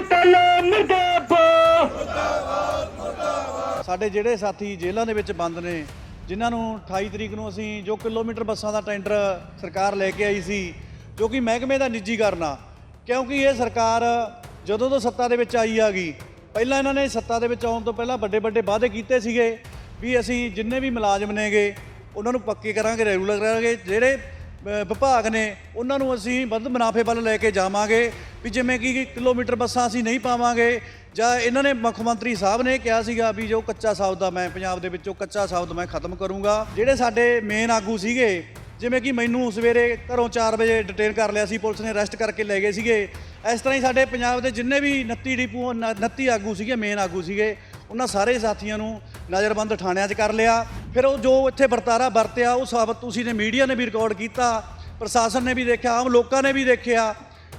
ਕਾਤਲ ਮੁਰਦਾਬਾਦ। ਸਾਡੇ ਜਿਹੜੇ ਸਾਥੀ ਜੇਲ੍ਹਾਂ ਦੇ ਵਿੱਚ ਬੰਦ ਨੇ, ਜਿਨ੍ਹਾਂ ਨੂੰ 28 ਤਰੀਕ ਨੂੰ ਅਸੀਂ ਜੋ ਕਿਲੋਮੀਟਰ ਬੱਸਾਂ ਦਾ ਟੈਂਡਰ ਸਰਕਾਰ ਲੈ ਕੇ ਆਈ ਸੀ, ਜੋ ਕਿ ਮਹਿਕਮੇ ਦਾ ਨਿੱਜੀਕਰਨ ਆ, ਕਿਉਂਕਿ ਇਹ ਸਰਕਾਰ ਜਦੋਂ ਤੋਂ ਸੱਤਾ ਦੇ ਵਿੱਚ ਆਈ ਆ ਗਈ ਪਹਿਲਾਂ ਇਹਨਾਂ ਨੇ ਸੱਤਾ ਦੇ ਵਿੱਚ ਆਉਣ ਤੋਂ ਪਹਿਲਾਂ ਵੱਡੇ ਵੱਡੇ ਵਾਅਦੇ ਕੀਤੇ ਸੀਗੇ, ਵੀ ਅਸੀਂ ਜਿੰਨੇ ਵੀ ਮੁਲਾਜ਼ਮ ਨੇਗੇ, ਉਹਨਾਂ ਨੂੰ ਪੱਕੇ ਕਰਾਂਗੇ, ਰੈਗੂਲਰ ਕਰਾਂਗੇ, ਜਿਹੜੇ ਵਿਭਾਗ ਨੇ ਉਹਨਾਂ ਨੂੰ ਅਸੀਂ ਵੱਧ ਮੁਨਾਫੇ ਵੱਲ ਲੈ ਕੇ ਜਾਵਾਂਗੇ ਵੀ ਜਿਵੇਂ ਕਿ ਕਿਲੋਮੀਟਰ ਬੱਸਾਂ ਅਸੀਂ ਨਹੀਂ ਪਾਵਾਂਗੇ ਜਾਂ ਇਹਨਾਂ ਨੇ ਮੁੱਖ ਮੰਤਰੀ ਸਾਹਿਬ ਨੇ ਕਿਹਾ ਸੀਗਾ ਵੀ ਜੋ ਕੱਚਾ ਸ਼ਬਦ ਆ ਮੈਂ ਪੰਜਾਬ ਦੇ ਵਿੱਚੋਂ ਕੱਚਾ ਸ਼ਬਦ ਮੈਂ ਖਤਮ ਕਰੂੰਗਾ। ਜਿਹੜੇ ਸਾਡੇ ਮੇਨ ਆਗੂ ਸੀਗੇ, ਜਿਵੇਂ ਕਿ ਮੈਨੂੰ ਸਵੇਰੇ ਘਰੋਂ 4 ਵਜੇ ਡਿਟੇਨ ਕਰ ਲਿਆ ਸੀ, ਪੁਲਿਸ ਨੇ ਅਰੈਸਟ ਕਰਕੇ ਲੈ ਗਏ ਸੀਗੇ। ਇਸ ਤਰ੍ਹਾਂ ਹੀ ਸਾਡੇ ਪੰਜਾਬ ਦੇ ਜਿੰਨੇ ਵੀ 29 ਡਿਪੂ 29 ਆਗੂ ਸੀਗੇ ਮੇਨ ਆਗੂ ਸੀਗੇ, ਉਹਨਾਂ ਸਾਰੇ ਸਾਥੀਆਂ ਨੂੰ ਨਜ਼ਰਬੰਦ ਥਾਣਿਆਂ 'ਚ ਕਰ ਲਿਆ। ਫਿਰ ਉਹ ਜੋ ਇੱਥੇ ਵਰਤਾਰਾ ਵਰਤਿਆ ਉਹ ਸਾਬਤ ਤੁਸੀਂ ਨੇ ਮੀਡੀਆ ਨੇ ਵੀ ਰਿਕਾਰਡ ਕੀਤਾ ਪ੍ਰਸ਼ਾਸਨ ਨੇ ਵੀ ਦੇਖਿਆ ਆਮ ਲੋਕਾਂ ਨੇ ਵੀ ਦੇਖਿਆ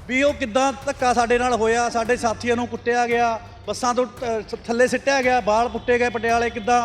ਵੀ ਉਹ ਕਿੱਦਾਂ ਧੱਕਾ ਸਾਡੇ ਨਾਲ ਹੋਇਆ ਸਾਡੇ ਸਾਥੀਆਂ ਨੂੰ ਕੁੱਟਿਆ ਗਿਆ ਬੱਸਾਂ ਤੋਂ ਅ, ਥੱਲੇ ਸਿੱਟਿਆ ਗਿਆ ਬਾਲ ਪੁੱਟੇ ਗਏ ਪਟਿਆਲੇ ਕਿੱਦਾਂ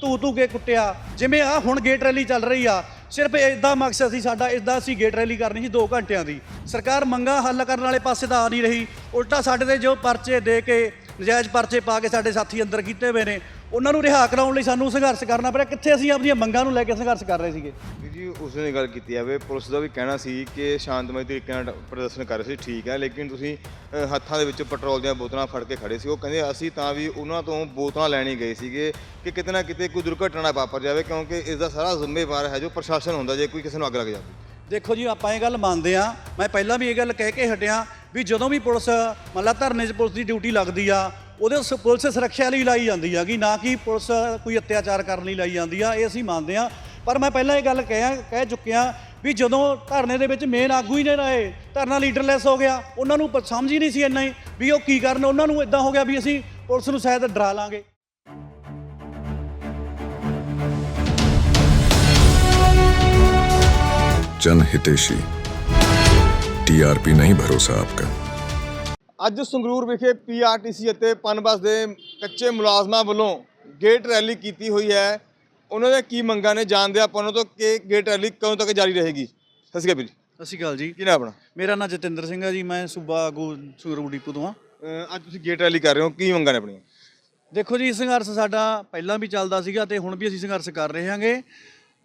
ਧੂ ਧੂ ਕੇ ਕੁੱਟਿਆ। ਜਿਵੇਂ ਆ ਹੁਣ ਗੇਟ ਰੈਲੀ ਚੱਲ ਰਹੀ ਆ ਸਿਰਫ ਇਦਾਂ ਮਕਸਦ ਸੀ ਸਾਡਾ ਇਦਾਂ ਅਸੀਂ ਗੇਟ ਰੈਲੀ ਕਰਨੀ ਸੀ 2 ਘੰਟਿਆਂ ਦੀ। ਸਰਕਾਰ ਮੰਗਾ ਹੱਲ ਕਰਨ ਵਾਲੇ ਪਾਸੇ ਤਾਂ ਆ ਨਹੀਂ ਰਹੀ ਉਲਟਾ ਸਾਡੇ ਤੇ ਜੋ ਪਰਚੇ ਦੇ ਕੇ ਨਜਾਇਜ਼ ਪਰਚੇ ਪਾ ਕੇ ਸਾਡੇ ਸਾਥੀ ਅੰਦਰ ਕੀਤੇ ਹੋਏ ਨੇ ਉਹਨਾਂ ਨੂੰ ਰਿਹਾ ਕਰਾਉਣ ਲਈ ਸਾਨੂੰ ਸੰਘਰਸ਼ ਕਰਨਾ ਪਿਆ। ਕਿੱਥੇ ਅਸੀਂ ਆਪਣੀਆਂ ਮੰਗਾਂ ਨੂੰ ਲੈ ਕੇ ਸੰਘਰਸ਼ ਕਰ ਰਹੇ ਸੀਗੇ? ਵੀਰ ਜੀ ਉਸਨੇ ਗੱਲ ਕੀਤੀ ਜਾਵੇ ਪੁਲਿਸ ਦਾ ਵੀ ਕਹਿਣਾ ਸੀ ਕਿ ਸ਼ਾਂਤਮਈ ਤਰੀਕੇ ਨਾਲ ਪ੍ਰਦਰਸ਼ਨ ਕਰ ਰਹੇ ਸੀ ਠੀਕ ਹੈ ਲੇਕਿਨ ਤੁਸੀਂ ਅ, ਹੱਥਾਂ ਦੇ ਵਿੱਚ ਪੈਟਰੋਲ ਦੀਆਂ ਬੋਤਲਾਂ ਫੜ ਕੇ ਖੜੇ ਸੀ। ਉਹ ਕਹਿੰਦੇ ਅਸੀਂ ਤਾਂ ਵੀ ਉਹਨਾਂ ਤੋਂ ਬੋਤਲਾਂ ਲੈਣੀ ਗਏ ਸੀਗੇ ਕਿ ਕਿਤੇ ਨਾ ਕਿਤੇ ਕੋਈ ਦੁਰਘਟਨਾ ਨਾ ਵਾਪਰ ਜਾਵੇ ਕਿਉਂਕਿ ਇਸ ਦਾ ਸਾਰਾ ਜ਼ਿੰਮੇਵਾਰ ਹੈ ਜੋ ਪ੍ਰਸ਼ਾਸਨ ਹੁੰਦਾ ਜੇ ਕੋਈ ਕਿਸੇ ਨੂੰ ਅੱਗ ਲੱਗ ਜਾਵੇ। ਦੇਖੋ ਜੀ ਆਪਾਂ ਇਹ ਗੱਲ ਮੰਨਦੇ ਆ ਮੈਂ ਪਹਿਲਾਂ ਵੀ ਇਹ ਗੱਲ ਕਹਿ ਕੇ ਹਟਿਆ ਵੀ ਜਦੋਂ ਵੀ ਪੁਲਿਸ ਮਤਲਬ ਧਰਨੇ 'ਚ ਪੁਲਿਸ ਦੀ ਡਿਊਟੀ ਲੱਗਦੀ ਆ ਉਹਦੇ ਉਸ ਪੁਲਿਸ ਸੁਰੱਖਿਆ ਲਈ ਲਾਈ ਜਾਂਦੀ ਆ ਕਿ ਨਾ ਕਿ ਪੁਲਿਸ ਕੋਈ ਅਤਿਆਚਾਰ ਕਰਨ ਲਈ ਲਾਈ ਜਾਂਦੀ ਆ ਇਹ ਅਸੀਂ ਮੰਨਦੇ ਆ ਪਰ ਮੈਂ ਪਹਿਲਾਂ ਇਹ ਗੱਲ ਕਹਿਆ ਕਹਿ ਚੁੱਕਿਆ ਵੀ ਜਦੋਂ ਧਰਨੇ ਦੇ ਵਿੱਚ ਮੇਨ ਆਗੂ ਹੀ ਨਹੀਂ ਰਹੇ ਧਰਨਾ ਲੀਡਰਲੈਸ ਹੋ ਗਿਆ ਉਹਨਾਂ ਨੂੰ ਪ- ਸਮਝ ਹੀ ਨਹੀਂ ਸੀ ਇੰਨਾ ਹੀ ਵੀ ਉਹ ਕੀ ਕਰਨ ਉਹਨਾਂ ਨੂੰ ਇਦਾਂ ਹੋ ਗਿਆ ਵੀ ਅਸੀਂ ਪੁਲਿਸ ਨੂੰ ਸ਼ਾਇਦ ਡਰਾ ਲਾਂਗੇ जन हितेशी टीआरपी नहीं भरोसा आपका ਅੱਜ ਸੰਗਰੂਰ ਵਿਖੇ ਪੀਆਰਟੀਸੀ ਅਤੇ ਪਨਬਸ ਦੇ ਕੱਚੇ ਮੁਲਾਜ਼ਮਾਂ ਵੱਲੋਂ ਗੇਟ ਰੈਲੀ ਕੀਤੀ ਹੋਈ ਹੈ। ਉਹਨਾਂ ਦੇ ਕੀ ਮੰਗਾਂ ਨੇ ਜਾਣਦੇ ਆਪਾਂ ਉਹਨਾਂ ਤੋਂ ਕਿ ਗੇਟ ਰੈਲੀ ਕਦੋਂ ਤੱਕ ਜਾਰੀ ਰਹੇਗੀ? ਸਤਿ ਸ਼੍ਰੀ ਅਕਾਲ ਜੀ। ਸਤਿ ਸ਼੍ਰੀ ਅਕਾਲ ਜੀ। ਕੀ ਨਾਮ ਆਪਣਾ? ਮੇਰਾ ਨਾਮ ਜਤਿੰਦਰ ਸਿੰਘ ਆ ਜੀ ਮੈਂ ਸੂਬਾ ਆਗੂ ਸੰਗਰੂਰ ਡਿਪੂ ਤੋਂ ਆ। ਅਹ ਅੱਜ ਤੁਸੀਂ ਗੇਟ ਰੈਲੀ ਕਰ ਰਹੇ ਹੋ ਕੀ ਮੰਗਾਂ ਨੇ ਆਪਣੀਆਂ? ਦੇਖੋ ਜੀ ਸੰਘਰਸ਼ ਸਾਡਾ ਪਹਿਲਾਂ ਵੀ ਚੱਲਦਾ ਸੀਗਾ ਤੇ ਹੁਣ ਵੀ ਅਸੀਂ ਸੰਘਰਸ਼ ਕਰ ਰਹੇ ਹਾਂਗੇ।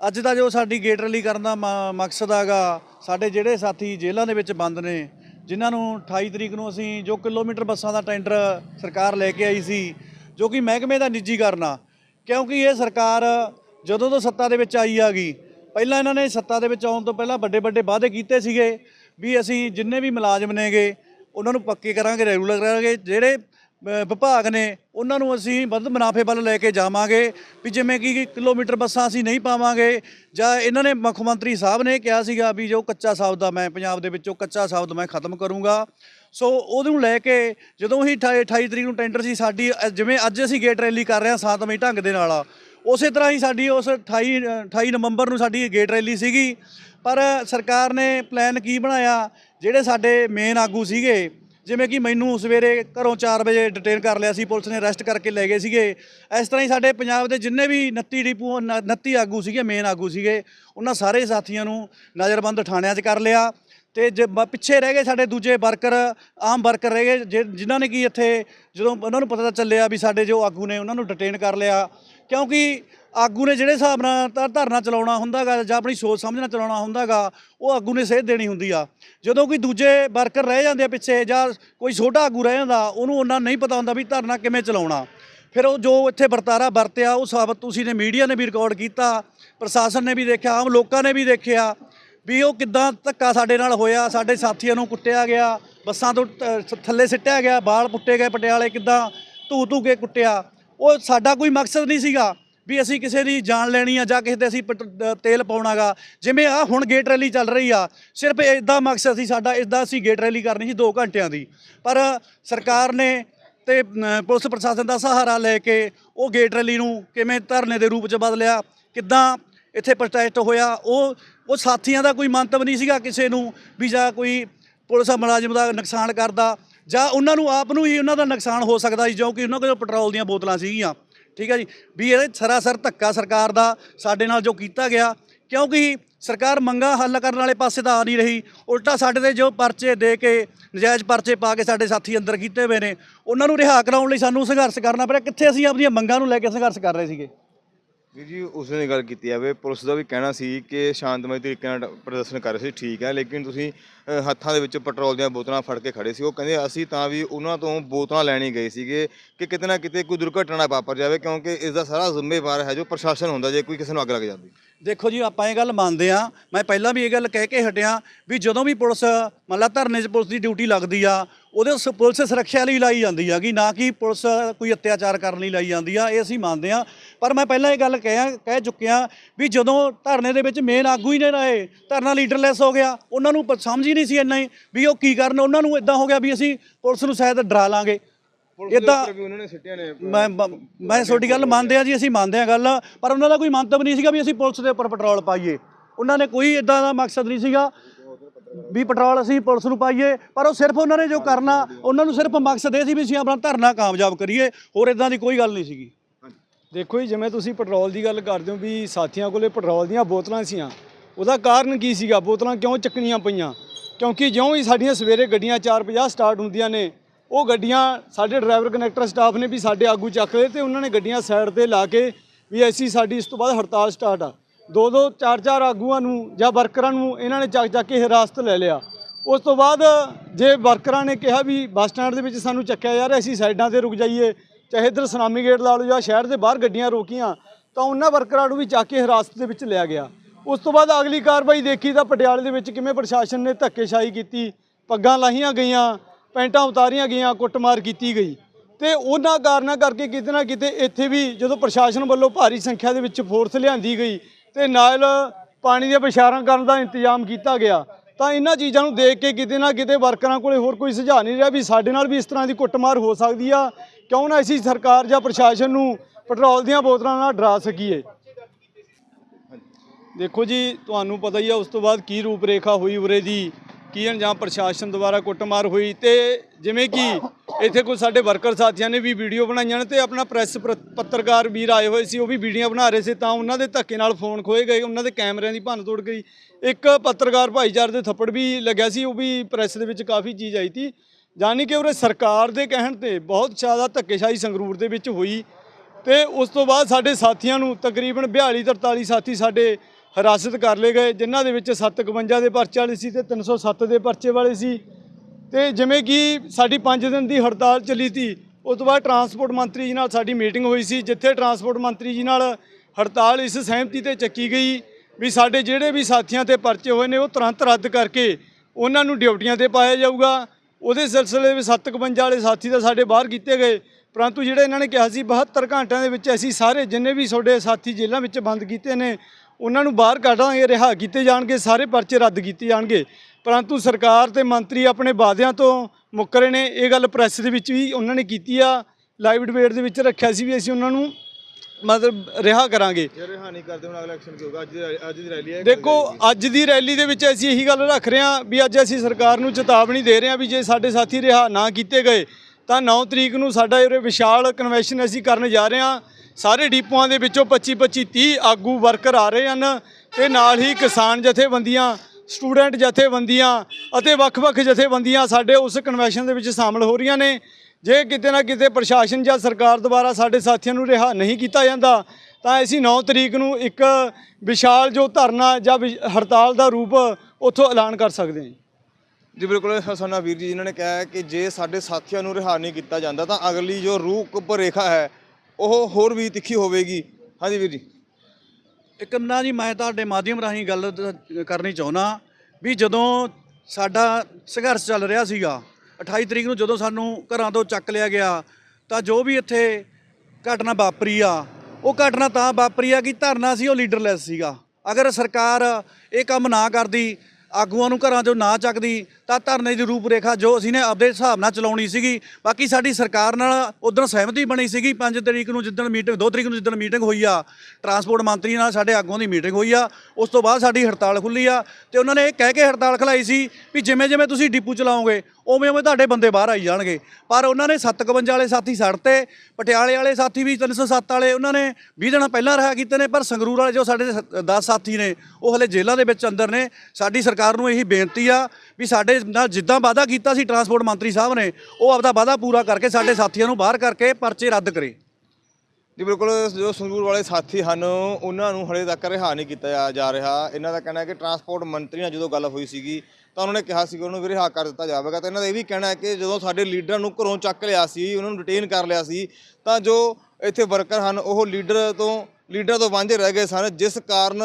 ਅੱਜ ਦਾ ਜੋ ਸਾਡੀ ਗੇਟ ਰੈਲੀ ਕਰਨ ਦਾ ਮਕਸਦ ਹੈਗਾ ਸਾਡੇ ਜਿਹੜੇ ਸਾਥੀ ਜੇਲ੍ਹਾਂ ਦੇ ਵਿੱਚ ਬੰਦ ਨੇ ਜਿਨ੍ਹਾਂ ਨੂੰ 28 ਤਰੀਕ ਨੂੰ ਅਸੀਂ ਜੋ ਕਿਲੋਮੀਟਰ ਬੱਸਾਂ ਦਾ ਟੈਂਡਰ ਸਰਕਾਰ ਲੈ ਕੇ ਆਈ ਸੀ, ਜੋ ਕਿ ਮਹਿਕਮੇ ਦਾ ਨਿੱਜੀਕਰਨ ਆ, ਕਿਉਂਕਿ ਇਹ ਸਰਕਾਰ ਜਦੋਂ ਤੋਂ ਸੱਤਾ ਦੇ ਵਿੱਚ ਆਈ ਆ ਗਈ, ਪਹਿਲਾਂ ਇਹਨਾਂ ਨੇ ਸੱਤਾ ਦੇ ਵਿੱਚ ਆਉਣ ਤੋਂ ਪਹਿਲਾਂ ਵੱਡੇ ਵੱਡੇ ਵਾਅਦੇ ਕੀਤੇ ਸੀਗੇ ਵੀ ਅਸੀਂ ਜਿੰਨੇ ਵੀ ਮੁਲਾਜ਼ਮ ਨੇਗੇ, ਉਹਨਾਂ ਨੂੰ ਪੱਕੇ ਕਰਾਂਗੇ, ਰੈਗੂਲਰ ਕਰਾਂਗੇ, ਜਿਹੜੇ ਵਿਭਾਗ ਨੇ ਉਹਨਾਂ ਨੂੰ ਅਸੀਂ ਵੱਧ ਮੁਨਾਫੇ ਵੱਲ ਲੈ ਕੇ ਜਾਵਾਂਗੇ ਵੀ ਜਿਵੇਂ ਕਿ ਕਿਲੋਮੀਟਰ ਬੱਸਾਂ ਅਸੀਂ ਨਹੀਂ ਪਾਵਾਂਗੇ ਜਾਂ ਇਹਨਾਂ ਨੇ ਮੁੱਖ ਮੰਤਰੀ ਸਾਹਿਬ ਨੇ ਕਿਹਾ ਸੀਗਾ ਵੀ ਜੋ ਕੱਚਾ ਸ਼ਬਦ ਆ ਮੈਂ ਪੰਜਾਬ ਦੇ ਵਿੱਚੋਂ ਕੱਚਾ ਸ਼ਬਦ ਮੈਂ ਖਤਮ ਕਰੂੰਗਾ। ਸੋ ਉਹਨੂੰ ਲੈ ਕੇ ਜਦੋਂ ਹੀ 28 28 ਤਰੀਕ ਨੂੰ ਟੈਂਡਰ ਸੀ ਸਾਡੀ ਅ, ਜਿਵੇਂ ਅੱਜ ਅਸੀਂ ਗੇਟ ਰੈਲੀ ਕਰ ਰਹੇ ਹਾਂ ਸ਼ਾਂਤਮਈ ਢੰਗ ਦੇ ਨਾਲ ਉਸੇ ਤਰ੍ਹਾਂ ਹੀ ਸਾਡੀ ਉਸ 28 ਅ, 28 ਨਵੰਬਰ ਨੂੰ ਸਾਡੀ ਗੇਟ ਰੈਲੀ ਸੀਗੀ। ਪਰ ਸਰਕਾਰ ਨੇ ਪਲਾਨ ਕੀ ਬਣਾਇਆ ਜਿਹੜੇ ਸਾਡੇ ਮੇਨ ਆਗੂ ਸੀਗੇ ਜਿਵੇਂ ਕਿ ਮੈਨੂੰ ਸਵੇਰੇ ਘਰੋਂ 4 ਵਜੇ ਡਿਟੇਨ ਕਰ ਲਿਆ ਸੀ, ਪੁਲਿਸ ਨੇ ਅਰੈਸਟ ਕਰਕੇ ਲੈ ਗਏ ਸੀਗੇ। ਇਸ ਤਰ੍ਹਾਂ ਹੀ ਸਾਡੇ ਪੰਜਾਬ ਦੇ ਜਿੰਨੇ ਵੀ 29 ਡਿਪੂ 29 ਆਗੂ ਸੀਗੇ ਮੇਨ ਆਗੂ ਸੀਗੇ, ਉਹਨਾਂ ਸਾਰੇ ਸਾਥੀਆਂ ਨੂੰ ਨਜ਼ਰਬੰਦ ਥਾਣਿਆਂ 'ਚ ਕਰ ਲਿਆ। ਤੇ ਜੇ ਪਿੱਛੇ ਰਹਿ ਗਏ ਸਾਡੇ ਦੂਜੇ ਵਰਕਰ, ਆਮ ਵਰਕਰ ਰਹਿ ਗਏ, ਜਿ- ਜਿਨ੍ਹਾਂ ਨੇ ਕੀ ਇੱਥੇ ਜਦੋਂ ਉਹਨਾਂ ਨੂੰ ਪਤਾ ਚੱਲਿਆ ਵੀ ਸਾਡੇ ਜੋ ਆਗੂ ਨੇ ਉਹਨਾਂ ਨੂੰ ਡਿਟੇਨ ਕਰ ਲਿਆ। ਕਿਉਂਕਿ ਆਗੂ ਨੇ ਜਿਹੜੇ ਹਿਸਾਬ ਨਾਲ ਤਾਂ ਧਰਨਾ ਚਲਾਉਣਾ ਹੁੰਦਾਗਾ ਜਾਂ ਆਪਣੀ ਸੋਚ ਸਮਝਣਾ ਚਲਾਉਣਾ ਹੁੰਦਾਗਾ ਉਹ ਆਗੂ ਨੇ ਸੇਧ ਦੇਣੀ ਹੁੰਦੀ ਆ। ਜਦੋਂ ਕੋਈ ਦੂਜੇ ਵਰਕਰ ਰਹਿ ਜਾਂਦੇ ਆ ਪਿੱਛੇ ਜਾਂ ਕੋਈ ਛੋਟਾ ਆਗੂ ਰਹਿ ਜਾਂਦਾ ਉਹਨੂੰ ਉਹਨਾਂ ਨਹੀਂ ਪਤਾ ਹੁੰਦਾ ਵੀ ਧਰਨਾ ਕਿਵੇਂ ਚਲਾਉਣਾ। ਫਿਰ ਉਹ ਜੋ ਇੱਥੇ ਵਰਤਾਰਾ ਵਰਤਿਆ ਉਹ ਸਾਬਤ ਤੁਸੀਂ ਨੇ ਮੀਡੀਆ ਨੇ ਵੀ ਰਿਕਾਰਡ ਕੀਤਾ ਪ੍ਰਸ਼ਾਸਨ ਨੇ ਵੀ ਦੇਖਿਆ ਆਮ ਲੋਕਾਂ ਨੇ ਵੀ ਦੇਖਿਆ ਵੀ ਉਹ ਕਿੱਦਾਂ ਧੱਕਾ ਸਾਡੇ ਨਾਲ ਹੋਇਆ ਸਾਡੇ ਸਾਥੀਆਂ ਨੂੰ ਕੁੱਟਿਆ ਗਿਆ ਬੱਸਾਂ ਤੋਂ ਅ, ਥੱਲੇ ਸਿੱਟਿਆ ਗਿਆ ਬਾਲ ਪੁੱਟੇ ਗਏ ਪਟਿਆਲੇ ਕਿੱਦਾਂ ਧੂ ਧੂ ਕੇ ਕੁੱਟਿਆ। ਉਹ ਸਾਡਾ ਕੋਈ ਮਕਸਦ ਨਹੀਂ ਸੀਗਾ ਵੀ ਅਸੀਂ ਕਿਸੇ ਦੀ ਜਾਨ ਲੈਣੀ ਆ ਜਾਂ ਕਿਸੇ ਦੇ ਅਸੀਂ ਪੈਟ- ਅ, ਤੇਲ ਪਾਉਣਾਗਾ। ਜਿਵੇਂ ਆ ਹੁਣ ਗੇਟ ਰੈਲੀ ਚੱਲ ਰਹੀ ਆ ਸਿਰਫ ਇਦਾਂ ਮਕਸਦ ਸੀ ਸਾਡਾ ਇਦਾਂ ਅਸੀਂ ਗੇਟ ਰੈਲੀ ਕਰਨੀ ਸੀ 2 ਘੰਟਿਆਂ ਦੀ। ਪਰ ਸਰਕਾਰ ਨੇ ਤੇ ਪੁਲਿਸ ਪ੍ਰਸ਼ਾਸਨ ਦਾ ਸਹਾਰਾ ਲੈ ਕੇ ਉਹ ਗੇਟ ਰੈਲੀ ਨੂੰ ਕਿਵੇਂ ਧਰਨੇ ਦੇ ਰੂਪ 'ਚ ਬਦਲਿਆ ਕਿੱਦਾਂ ਇੱਥੇ ਪ੍ਰੋਟੈਸਟ ਹੋਇਆ ਉਹ ਉਹ ਸਾਥੀਆਂ ਦਾ ਕੋਈ ਮੰਤਵ ਨਹੀਂ ਸੀਗਾ ਕਿਸੇ ਨੂੰ ਵੀ ਜਾਂ ਕੋਈ ਪੁਲਿਸ ਮੁਲਾਜ਼ਮ ਦਾ ਨੁਕਸਾਨ ਕਰਦਾ। ਜਾਂ ਉਹਨਾਂ ਨੂੰ ਆਪ ਨੂੰ ਹੀ ਉਹਨਾਂ ਦਾ ਨੁਕਸਾਨ ਹੋ ਸਕਦਾ ਸੀ, ਕਿਉਂਕਿ ਉਹਨਾਂ ਕੋਲ ਪੈਟਰੋਲ ਦੀਆਂ ਬੋਤਲਾਂ ਸੀਗੀਆਂ। ਠੀਕ ਹੈ ਜੀ? ਵੀ ਇਹ ਸਰਾਸਰ ਧੱਕਾ ਸਰਕਾਰ ਦਾ ਸਾਡੇ ਨਾਲ ਜੋ ਕੀਤਾ ਗਿਆ, ਕਿਉਂਕਿ ਸਰਕਾਰ ਮੰਗਾ ਹੱਲ ਕਰਨ ਵਾਲੇ ਪਾਸੇ ਤਾਂ ਆ ਨਹੀਂ ਰਹੀ। ਉਲਟਾ ਸਾਡੇ ਤੇ ਜੋ ਪਰਚੇ ਦੇ ਕੇ, ਨਜਾਇਜ਼ ਪਰਚੇ ਪਾ ਕੇ ਸਾਡੇ ਸਾਥੀ ਅੰਦਰ ਕੀਤੇ ਹੋਏ ਨੇ, ਉਹਨਾਂ ਨੂੰ ਰਿਹਾ ਕਰਾਉਣ ਲਈ ਸਾਨੂੰ ਸੰਘਰਸ਼ ਕਰਨਾ ਪਿਆ। ਕਿੱਥੇ ਅਸੀਂ ਆਪਣੀਆਂ ਮੰਗਾਂ ਨੂੰ ਲੈ ਕੇ ਸੰਘਰਸ਼ ਕਰ ਰਹੇ ਸੀਗੇ? ਵੀਰ ਜੀ ਉਸ ਨੇ ਗੱਲ ਕੀਤੀ ਜਾਵੇ ਪੁਲਿਸ ਦਾ ਵੀ ਕਹਿਣਾ ਸੀ ਕਿ ਸ਼ਾਂਤਮਈ ਤਰੀਕੇ ਨਾਲ ਪ੍ਰਦਰਸ਼ਨ ਕਰ ਰਹੇ ਸੀ ਠੀਕ ਹੈ ਲੇਕਿਨ ਤੁਸੀਂ ਅ, ਹੱਥਾਂ ਦੇ ਵਿੱਚ ਪੈਟਰੋਲ ਦੀਆਂ ਬੋਤਲਾਂ ਫੜ ਕੇ ਖੜੇ ਸੀ। ਉਹ ਕਹਿੰਦੇ ਅਸੀਂ ਤਾਂ ਵੀ ਉਹਨਾਂ ਤੋਂ ਬੋਤਲਾਂ ਲੈਣੀ ਗਏ ਸੀਗੇ ਕਿ ਕਿਤੇ ਨਾ ਕਿਤੇ ਕੋਈ ਦੁਰਘਟਨਾ ਨਾ ਵਾਪਰ ਜਾਵੇ ਕਿਉਂਕਿ ਇਸ ਦਾ ਸਾਰਾ ਜ਼ਿੰਮੇਵਾਰ ਹੈ ਜੋ ਪ੍ਰਸ਼ਾਸਨ ਹੁੰਦਾ ਜੇ ਕੋਈ ਕਿਸੇ ਨੂੰ ਅੱਗ ਲੱਗ ਜਾਂਦੀ। ਦੇਖੋ ਜੀ, ਆਪਾਂ ਇਹ ਗੱਲ ਮੰਨਦੇ ਆ ਮੈਂ ਪਹਿਲਾਂ ਵੀ ਇਹ ਗੱਲ ਕਹਿ ਕੇ ਹਟਿਆ ਵੀ ਜਦੋਂ ਵੀ ਪੁਲਿਸ ਮਤਲਬ ਧਰਨੇ 'ਚ ਪੁਲਿਸ ਦੀ ਡਿਊਟੀ ਲੱਗਦੀ ਆ, ਉਹਦੇ ਸ ਪੁਲਿਸ ਸੁਰੱਖਿਆ ਲਈ ਲਾਈ ਜਾਂਦੀ ਆ ਕਿ ਨਾ ਕਿ ਪੁਲਿਸ ਕੋਈ ਅਤਿਆਚਾਰ ਕਰਨ ਲਈ ਲਾਈ ਜਾਂਦੀ ਆ, ਇਹ ਅਸੀਂ ਮੰਨਦੇ ਆ ਪਰ ਮੈਂ ਪਹਿਲਾਂ ਇਹ ਗੱਲ ਕਹਿਆ, ਕਹਿ ਚੁੱਕਿਆ ਵੀ ਜਦੋਂ ਧਰਨੇ ਦੇ ਵਿੱਚ ਮੇਨ ਆਗੂ ਹੀ ਨਹੀਂ ਰਹੇ, ਧਰਨਾ ਲੀਡਰਲੈਸ ਹੋ ਗਿਆ, ਉਹਨਾਂ ਨੂੰ ਪ- ਸਮਝ ਹੀ ਨਹੀਂ ਸੀ ਇੰਨਾ ਹੀ ਵੀ ਉਹ ਕੀ ਕਰਨ, ਉਹਨਾਂ ਨੂੰ ਇਦਾਂ ਹੋ ਗਿਆ ਵੀ ਅਸੀਂ ਪੁਲਿਸ ਨੂੰ ਸ਼ਾਇਦ ਡਰਾ ਲਾਂਗੇ। ਇਦਾਂ ਵੀ ਉਹਨਾਂ ਨੇ ਸਿੱਟਿਆ ਨੇ ਮੈਂ ਮੈਂ ਤੁਹਾਡੀ ਗੱਲ ਮੰਨਦੇ ਆ ਜੀ ਅਸੀਂ ਮੰਨਦੇ ਆ ਗੱਲ ਪਰ ਉਹਨਾਂ ਦਾ ਕੋਈ ਮੰਤਵ ਨਹੀਂ ਸੀਗਾ ਵੀ ਅਸੀਂ ਪੁਲਿਸ ਦੇ ਉੱਪਰ ਪੈਟਰੋਲ ਪਾਈਏ। ਉਹਨਾਂ ਨੇ ਕੋਈ ਇਦਾਂ ਦਾ ਮਕਸਦ ਨਹੀਂ ਸੀਗਾ ਵੀ ਪੈਟਰੋਲ ਅਸੀਂ ਪੁਲਿਸ ਨੂੰ ਪਾਈਏ ਪਰ ਉਹ ਸਿਰਫ ਉਹਨਾਂ ਨੇ ਜੋ ਕਰਨਾ ਉਹਨਾਂ ਨੂੰ ਸਿਰਫ ਮਕਸਦ ਇਹ ਸੀ ਵੀ ਅਸੀਂ ਆਪਣਾ ਧਰਨਾ ਕਾਮਯਾਬ ਕਰੀਏ ਹੋਰ ਇਦਾਂ ਦੀ ਕੋਈ ਗੱਲ ਨਹੀਂ ਸੀਗੀ। ਦੇਖੋ ਜੀ ਜਿਵੇਂ ਤੁਸੀਂ ਪੈਟਰੋਲ ਦੀ ਗੱਲ ਕਰਦੇ ਹੋ ਵੀ ਸਾਥੀਆਂ ਕੋਲੇ ਪੈਟਰੋਲ ਦੀਆਂ ਬੋਤਲਾਂ ਸੀਆਂ ਉਹਦਾ ਕਾਰਨ ਕੀ ਸੀਗਾ? ਬੋਤਲਾਂ ਕਿਉਂ ਚੱਕਣੀਆਂ ਪਈਆਂ? ਕਿਉਂਕਿ ਜਿਉਂ ਹੀ ਸਾਡੀਆਂ ਸਵੇਰੇ ਗੱਡੀਆਂ 4:50 ਸਟਾਰਟ ਹੁੰਦੀਆਂ ਨੇ ਉਹ ਗੱਡੀਆਂ, ਸਾਡੇ ਡਰਾਈਵਰ, ਕਨੈਕਟਰ ਸਟਾਫ ਨੇ ਵੀ ਸਾਡੇ ਆਗੂ ਚੱਕ ਲਏ ਤੇ ਉਹਨਾਂ ਨੇ ਗੱਡੀਆਂ ਸਾਈਡ ਤੇ ਲਾ ਕੇ ਵੀ ਐਸੀ ਸਾਡੀ ਇਸ ਤੋਂ ਬਾਅਦ ਹੜਤਾਲ ਸਟਾਰਟ ਆ। ਦੋ ਦੋ, ਚਾਰ ਚਾਰ ਆਗੂਆਂ ਨੂੰ ਜਾਂ ਵਰਕਰਾਂ ਨੂੰ ਇਹਨਾਂ ਨੇ ਚੱਕ ਚੱਕ ਕੇ ਹਿਰਾਸਤ ਲੈ ਲਿਆ। ਉਸ ਤੋਂ ਬਾਅਦ ਜੇ ਵਰਕਰਾਂ ਨੇ ਕਿਹਾ ਵੀ ਬੱਸ ਸਟੈਂਡ ਦੇ ਵਿੱਚ ਸਾਨੂੰ ਚੱਕਿਆ ਯਾਰ ਅਸੀਂ ਸਾਈਡਾਂ ਤੇ ਰੁਕ ਜਾਈਏ, ਚਾਹੇ ਇੱਧਰ ਸੁਨਾਮੀ ਗੇਟ ਲਾ ਲਓ ਜਾਂ ਸ਼ਹਿਰ ਦੇ ਬਾਹਰ ਗੱਡੀਆਂ ਰੋਕੀਆਂ, ਤਾਂ ਉਹਨਾਂ ਵਰਕਰਾਂ ਨੂੰ ਵੀ ਚੱਕ ਕੇ ਹਿਰਾਸਤ ਦੇ ਵਿੱਚ ਲਿਆ ਗਿਆ। ਉਸ ਤੋਂ ਬਾਅਦ ਅਗਲੀ ਕਾਰਵਾਈ ਦੇਖੀ ਤਾਂ ਪਟਿਆਲੇ ਦੇ ਵਿੱਚ ਕਿਵੇਂ ਪ੍ਰਸ਼ਾਸਨ ਨੇ ਧੱਕੇਸ਼ਾਹੀ ਕੀਤੀ, ਪੱਗਾਂ ਲਾਹੀਆਂ ਗਈਆਂ ਪੈਂਟਾਂ ਉਤਾਰੀਆਂ ਗਈਆਂ, ਕੁੱਟਮਾਰ ਕੀਤੀ ਗਈ। ਤੇ ਉਹਨਾਂ ਕਾਰਨਾਂ ਕਰਕੇ ਕਿਤੇ ਨਾ ਕਿਤੇ ਇੱਥੇ ਵੀ ਜਦੋਂ ਪ੍ਰਸ਼ਾਸਨ ਵੱਲੋਂ ਭਾਰੀ ਸੰਖਿਆ ਦੇ ਵਿੱਚ ਫੋਰਸ ਲਿਆਂਦੀ ਗਈ ਤੇ ਨਾਲ ਪਾਣੀ ਦੀਆਂ ਬਿਸ਼ਾਰਾਂ ਕਰਨ ਦਾ ਇੰਤਜ਼ਾਮ ਕੀਤਾ ਗਿਆ, ਤਾਂ ਇਹਨਾਂ ਚੀਜ਼ਾਂ ਨੂੰ ਦੇਖ ਕੇ ਕਿਤੇ ਨਾ ਕਿਤੇ ਵਰਕਰਾਂ ਕੋਲੇ ਹੋਰ ਕੋਈ ਸੁਝਾਅ ਨਹੀਂ ਰਿਹਾ ਵੀ ਸਾਡੇ ਨਾਲ ਵੀ ਇਸ ਤਰ੍ਹਾਂ ਦੀ ਕੁੱਟਮਾਰ ਹੋ ਸਕਦੀ ਆ। ਕਿਉਂ ਨਾ ਅਸੀਂ ਸਰਕਾਰ ਜਾਂ ਪ੍ਰਸ਼ਾਸਨ ਨੂੰ ਪੈਟਰੋਲ ਦੀਆਂ ਬੋਤਲਾਂ ਨਾਲ ਡਰਾ ਸਕੀਏ। ਦੇਖੋ ਜੀ, ਤੁਹਾਨੂੰ ਪਤਾ ਹੀ ਆ ਉਸ ਤੋਂ ਬਾਅਦ ਕੀ ਰੂਪ ਰੇਖਾ ਹੋਈ ਉਰੇ ਦੀ। ਕੀ ਅੰਜਾਮ ਪ੍ਰਸ਼ਾਸਨ ਦੁਆਰਾ ਕੁੱਟਮਾਰ ਹੋਈ ਤੇ ਜਿਵੇਂ ਕਿ ਇੱਥੇ ਕੋਈ ਸਾਡੇ ਵਰਕਰ ਸਾਥੀਆਂ ਨੇ ਵੀ ਵੀਡੀਓ ਬਣਾਈਆਂ ਨੇ ਤੇ ਆਪਣਾ ਪ੍ਰੈਸ ਪੱਤਰਕਾਰ ਵੀਰ ਆਏ ਹੋਏ ਸੀ, ਉਹ ਵੀ ਵੀਡੀਓ ਬਣਾ ਰਹੇ ਸੀ ਤਾਂ ਉਹਨਾਂ ਦੇ ਧੱਕੇ ਨਾਲ ਫੋਨ ਖੋਏ ਗਏ, ਉਹਨਾਂ ਦੇ ਕੈਮਰਿਆਂ ਦੀ ਭੰਨ ਤੋੜ ਗਈ ਇੱਕ ਪੱਤਰਕਾਰ ਭਾਈਚਾਰੇ ਦੇ ਥੱਪੜ ਵੀ ਲੱਗਿਆ ਸੀ, ਉਹ ਵੀ ਪ੍ਰੈਸ ਦੇ ਵਿੱਚ ਕਾਫੀ ਚੀਜ਼ ਆਈ ਸੀ ਜਾਨੀ ਕਿ ਉਰੇ ਸਰਕਾਰ ਦੇ ਕਹਿਣ ਤੇ ਬਹੁਤ ਜ਼ਿਆਦਾ ਧੱਕੇਸ਼ਾਹੀ ਸੰਗਰੂਰ ਦੇ ਵਿੱਚ ਹੋਈ ਤੇ ਉਸ ਤੋਂ ਬਾਅਦ ਸਾਡੇ ਸਾਥੀਆਂ ਨੂੰ ਤਕਰੀਬਨ 42 43 ਸਾਥੀ ਸਾਡੇ ਹਿਰਾਸਤ ਕਰ ਲਏ ਗਏ, ਜਿਨ੍ਹਾਂ ਦੇ ਵਿੱਚ 751 ਦੇ ਪਰਚੇ ਵਾਲੇ ਸੀ ਤੇ 307 ਦੇ ਪਰਚੇ ਵਾਲੇ ਸੀ। ਤੇ ਜਿਵੇਂ ਕਿ ਸਾਡੀ 5 ਦਿਨ ਦੀ ਹੜਤਾਲ ਚੱਲੀ ਸੀ, ਉਸ ਤੋਂ ਬਾਅਦ ਟਰਾਂਸਪੋਰਟ ਮੰਤਰੀ ਜੀ ਨਾਲ ਸਾਡੀ ਮੀਟਿੰਗ ਹੋਈ ਸੀ, ਜਿੱਥੇ ਟਰਾਂਸਪੋਰਟ ਮੰਤਰੀ ਜੀ ਨਾਲ ਹੜਤਾਲ ਇਸ ਸਹਿਮਤੀ ਤੇ ਚੱਕੀ ਗਈ ਵੀ ਸਾਡੇ ਜਿਹੜੇ ਵੀ ਸਾਥੀਆਂ ਤੇ ਪਰਚੇ ਹੋਏ ਨੇ, ਉਹ ਤੁਰੰਤ ਰੱਦ ਕਰਕੇ ਉਹਨਾਂ ਨੂੰ ਡਿਊਟੀਆਂ ਤੇ ਪਾਇਆ ਜਾਊਗਾ। ਉਹਦੇ ਸਿਲਸਿਲੇ ਵਿੱਚ 751 ਵਾਲੇ ਸਾਥੀ ਤਾਂ ਸਾਡੇ ਬਾਹਰ ਕੀਤੇ ਗਏ ਪਰੰਤੂ ਜਿਹੜੇ ਇਹਨਾਂ ਨੇ ਕਿਹਾ ਸੀ 72 ਘੰਟਿਆਂ ਦੇ ਵਿੱਚ ਅਸੀਂ ਸਾਰੇ ਜਿੰਨੇ ਵੀ ਤੁਹਾਡੇ ਸਾਥੀ ਜੇਲ੍ਹਾਂ ਵਿੱਚ ਬੰਦ ਕੀਤੇ ਨੇ ਉਹਨਾਂ ਨੂੰ ਬਾਹਰ ਕੱਢਾਂਗੇ ਰਿਹਾ ਕੀਤੇ ਜਾਣਗੇ ਸਾਰੇ ਪਰਚੇ ਰੱਦ ਕੀਤੇ ਜਾਣਗੇ। ਪਰੰਤੂ ਸਰਕਾਰ ਤੇ ਮੰਤਰੀ ਆਪਣੇ ਵਾਅਦਿਆਂ ਤੋਂ ਮੁੱਕਰੇ ਨੇ। ਇਹ ਗੱਲ ਪ੍ਰੈਸ ਦੇ ਵਿੱਚ ਵੀ ਉਹਨਾਂ ਨੇ ਕੀਤੀ ਆ ਲਾਈਵ ਡਿਬੇਟ ਦੇ ਵਿੱਚ ਰੱਖਿਆ ਸੀ ਵੀ ਅਸੀਂ ਉਹਨਾਂ ਨੂੰ ਮਤਲਬ ਰਿਹਾ ਕਰਾਂਗੇ। ਜੇ ਰਿਹਾ ਨਹੀਂ ਕਰਦੇ ਹੁਣ ਅਗਲਾ ਐਕਸ਼ਨ ਕੀ ਹੋਊਗਾ ਅੱਜ ਦੀ ਅੱਜ ਦੀ ਰੈਲੀ ਹੈ ਦੇਖੋ ਅੱਜ ਦੀ ਰੈਲੀ ਦੇ ਵਿੱਚ ਅਸੀਂ ਇਹੀ ਗੱਲ ਰੱਖ ਰਹੇ ਹਾਂ ਵੀ ਅੱਜ ਅਸੀਂ ਸਰਕਾਰ ਨੂੰ ਚੇਤਾਵਨੀ ਦੇ ਰਹੇ ਹਾਂ ਵੀ ਜੇ ਸਾਡੇ ਸਾਥੀ ਰਿਹਾ ਨਾ ਕੀਤੇ ਗਏ ਤਾਂ 9 ਤਰੀਕ ਨੂੰ ਸਾਡਾ ਇਹ ਵਿਸ਼ਾਲ ਕਨਵੈਨਸ਼ਨ ਅਸੀਂ ਕਰਨ ਜਾ ਰਹੇ ਹਾਂ। ਸਾਰੇ ਡਿਪੂਆਂ ਦੇ ਵਿੱਚੋਂ 25 25 30 ਆਗੂ ਵਰਕਰ ਆ ਰਹੇ ਹਨ ਤੇ ਨਾਲ ਹੀ ਕਿਸਾਨ ਜਥੇਬੰਦੀਆਂ ਸਟੂਡੈਂਟ ਜਥੇਬੰਦੀਆਂ ਅਤੇ ਵੱਖ-ਵੱਖ ਜਥੇਬੰਦੀਆਂ ਸਾਡੇ ਉਸ ਕਨਵੈਨਸ਼ਨ ਦੇ ਵਿੱਚ ਸ਼ਾਮਲ ਹੋ ਰਹੀਆਂ ਨੇ। ਜੇ ਕਿਤੇ ਨਾ ਕਿਤੇ ਪ੍ਰਸ਼ਾਸਨ ਜਾਂ ਸਰਕਾਰ ਦੁਆਰਾ ਸਾਡੇ ਸਾਥੀਆਂ ਨੂੰ ਰਿਹਾ ਨਹੀਂ ਕੀਤਾ ਜਾਂਦਾ, ਤਾਂ ਅਸੀਂ 9 ਤਰੀਕ ਨੂੰ ਇੱਕ ਵਿਸ਼ਾਲ ਜੋ ਧਰਨਾ ਜਾਂ ਵਿ- ਹੜਤਾਲ ਦਾ ਰੂਪ ਉੱਥੋਂ ਐਲਾਨ ਕਰ ਸਕਦੇ ਹਾਂ। ਜੀ, ਬਿਲਕੁਲ ਹਸਨਾ ਵੀਰ ਜੀ ਜਿਨ੍ਹਾਂ ਨੇ ਕਿਹਾ ਕਿ ਜੇ ਸਾਡੇ ਸਾਥੀਆਂ ਨੂੰ ਰਿਹਾ ਨਹੀਂ ਕੀਤਾ ਜਾਂਦਾ, ਤਾਂ ਅਗਲੀ ਜੋ ਰੂਪ ਉੱਪਰ ਰੇਖਾ ਹੈ, ਉਹ ਹੋਰ ਵੀ ਤਿੱਖੀ ਹੋਵੇਗੀ। ਹਾਂਜੀ ਵੀਰ ਜੀ। ਇੱਕ ਨਾ ਜੀ, ਮੈਂ ਤੁਹਾਡੇ ਮਾਧਿਅਮ ਰਾਹੀਂ ਗੱਲ ਕਰਨੀ ਚਾਹੁੰਦਾ ਵੀ ਜਦੋਂ ਸਾਡਾ ਸੰਘਰਸ਼ ਚੱਲ ਰਿਹਾ ਸੀਗਾ 28 ਤਰੀਕ ਨੂੰ ਜਦੋਂ ਸਾਨੂੰ ਘਰਾਂ ਤੋਂ ਚੱਕ ਲਿਆ ਗਿਆ, ਤਾਂ ਜੋ ਵੀ ਇੱਥੇ ਘਟਨਾ ਵਾਪਰੀ ਆ, ਉਹ ਘਟਨਾ ਤਾਂ ਵਾਪਰੀ ਆ ਕਿ ਧਰਨਾ ਸੀ, ਉਹ ਲੀਡਰਲੈਸ ਸੀਗਾ। ਅਗਰ ਸਰਕਾਰ ਇਹ ਕੰਮ ਨਾ ਕਰਦੀ ਆਗੂਆਂ ਨੂੰ ਘਰਾਂ 'ਚੋਂ ਨਾ ਚੱਕਦੀ, ਤਾਂ ਧਰਨੇ ਦੀ ਰੂਪਰੇਖਾ ਜੋ ਅਸੀਂ ਨੇ ਆਪਦੇ ਹਿਸਾਬ ਨਾਲ ਚਲਾਉਣੀ ਸੀਗੀ। ਬਾਕੀ ਸਾਡੀ ਸਰਕਾਰ ਨਾਲ ਉਦੋਂ ਸਹਿਮਤੀ ਬਣੀ ਸੀਗੀ 5 ਤਰੀਕ ਨੂੰ ਜਿੱਦਣ ਮੀਟਿੰਗ 2 ਤਰੀਕ ਨੂੰ ਜਿੱਦਣ ਮੀਟਿੰਗ ਹੋਈ ਆ ਟਰਾਂਸਪੋਰਟ ਮੰਤਰੀ ਨਾਲ ਸਾਡੇ ਆਗੂਆਂ ਦੀ ਮੀਟਿੰਗ ਹੋਈ ਆ, ਉਸ ਤੋਂ ਬਾਅਦ ਸਾਡੀ ਹੜਤਾਲ ਖੁੱਲੀ ਆ, ਤੇ ਉਹਨਾਂ ਨੇ ਇਹ ਕਹਿ ਕੇ ਹੜਤਾਲ ਖਲਾਈ ਸੀ ਵੀ ਜਿਵੇਂ ਜਿਵੇਂ ਤੁਸੀਂ ਡਿਪੂ ਚਲਾਓਗੇ ਉਵੇਂ ਉਵੇਂ ਤੁਹਾਡੇ ਬੰਦੇ ਬਾਹਰ ਆਈ ਜਾਣਗੇ। ਪਰ ਉਹਨਾਂ ਨੇ 57 ਵਾਲੇ ਸਾਥੀ ਛੱਡਤੇ ਪਟਿਆਲੇ ਵਾਲੇ ਸਾਥੀ ਵੀ 307 ਵਾਲੇ, ਉਹਨਾਂ ਨੇ 20 ਦਿਨਾਂ ਪਹਿਲਾਂ ਰਿਹਾ ਕੀਤੇ ਨੇ, ਪਰ ਸੰਗਰੂਰ ਵਾਲੇ ਜੋ ਸਾਡੇ 10 ਸਾਥੀ ਨੇ, ਉਹ ਹਲੇ ਜੇਲ੍ਹਾਂ ਦੇ ਵਿੱਚ ਅੰਦਰ ਨੇ। ਸਾਡੀ ਸਰਕਾਰ ਨੂੰ ਇਹੀ ਬੇਨਤੀ ਆ ਵੀ ਸਾਡੇ ਨਾਲ ਜਿੱਦਾਂ ਵਾਅਦਾ ਕੀਤਾ ਸੀ ਟਰਾਂਸਪੋਰਟ ਮੰਤਰੀ ਸਾਹਿਬ ਨੇ, ਉਹ ਆਪਦਾ ਵਾਅਦਾ ਪੂਰਾ ਕਰਕੇ ਸਾਡੇ ਸਾਥੀਆਂ ਨੂੰ ਬਾਹਰ ਕਰਕੇ ਪਰਚੇ ਰੱਦ ਕਰੇ। ਜੀ, ਬਿਲਕੁਲ, ਜੋ ਸੰਗਰੂਰ ਵਾਲੇ ਸਾਥੀ ਹਨ, ਉਹਨਾਂ ਨੂੰ ਹਲੇ ਤੱਕ ਰਿਹਾ ਨਹੀਂ ਕੀਤਾ ਜਾ- ਰਿਹਾ। ਇਹਨਾਂ ਦਾ ਕਹਿਣਾ ਹੈ ਕਿ ਟਰਾਂਸਪੋਰਟ ਮੰਤਰੀ ਨਾਲ ਜਦੋਂ ਗੱਲ ਹੋਈ ਸੀਗੀ, ਤਾਂ ਉਹਨਾਂ ਨੇ ਕਿਹਾ ਸੀ ਕਿ ਉਹਨੂੰ ਵੀ ਰਿਹਾ ਕਰ ਦਿੱਤਾ ਜਾਵੇਗਾ। ਤਾਂ ਇਹਨਾਂ ਦਾ ਇਹ ਵੀ ਕਹਿਣਾ ਹੈ ਕਿ ਜਦੋਂ ਸਾਡੇ ਲੀਡਰਾਂ ਨੂੰ ਘਰੋਂ ਚੱਕ ਲਿਆ ਸੀ, ਉਹਨਾਂ ਨੂੰ ਡਿਟੇਨ ਕਰ ਲਿਆ ਸੀ, ਤਾਂ ਜੋ ਇੱਥੇ ਵਰਕਰ ਹਨ, ਉਹ ਲੀਡਰ ਤੋਂ ਲੀਡਰਾਂ ਤੋਂ ਵਾਂਝੇ ਰਹਿ ਗਏ ਸਨ, ਜਿਸ ਕਾਰਨ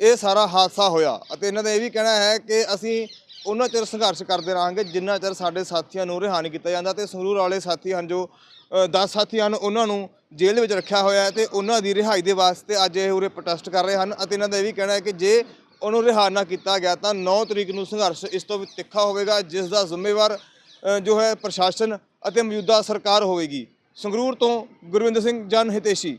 ਇਹ ਸਾਰਾ ਹਾਦਸਾ ਹੋਇਆ। ਅਤੇ ਇਹਨਾਂ ਦਾ ਇਹ ਵੀ ਕਹਿਣਾ ਹੈ ਕਿ ਅਸੀਂ ਉਹਨਾਂ ਚਿਰ ਸੰਘਰਸ਼ ਕਰਦੇ ਰਹਾਂਗੇ, ਜਿੰਨਾ ਚਿਰ ਸਾਡੇ ਸਾਥੀਆਂ ਨੂੰ ਰਿਹਾ ਨਹੀਂ ਕੀਤਾ ਜਾਂਦਾ ਤੇ ਸੰਗਰੂਰ ਵਾਲੇ ਸਾਥੀ ਹਨ ਜੋ 10 ਸਾਥੀ ਹਨ, ਉਹਨਾਂ ਨੂੰ ਜੇਲ੍ਹ ਦੇ ਵਿੱਚ ਰੱਖਿਆ ਹੋਇਆ ਹੈ ਤੇ ਉਹਨਾਂ ਦੀ ਰਿਹਾਈ ਦੇ ਵਾਸਤੇ ਅੱਜ ਇਹ ਉਰੇ ਪ੍ਰੋਟੈਸਟ ਕਰ ਰਹੇ ਹਨ ਅਤੇ ਇਹਨਾਂ ਦਾ ਇਹ ਵੀ ਕਹਿਣਾ ਹੈ ਕਿ ਜੇ ਉਹਨੂੰ ਰਿਹਾ ਨਾ ਕੀਤਾ ਗਿਆ ਤਾਂ 9 ਤਰੀਕ ਨੂੰ ਸੰਘਰਸ਼ ਇਸ ਤੋਂ ਵੀ ਤਿੱਖਾ ਹੋਵੇਗਾ, ਜਿਸ ਦਾ ਜ਼ਿੰਮੇਵਾਰ ਜੋ ਹੈ ਪ੍ਰਸ਼ਾਸਨ ਅਤੇ ਮੌਜੂਦਾ ਸਰਕਾਰ ਹੋਵੇਗੀ। ਸੰਗਰੂਰ ਤੋਂ ਗੁਰਵਿੰਦਰ ਸਿੰਘ, ਜਨ ਹਿਤੇਸ਼ੀ।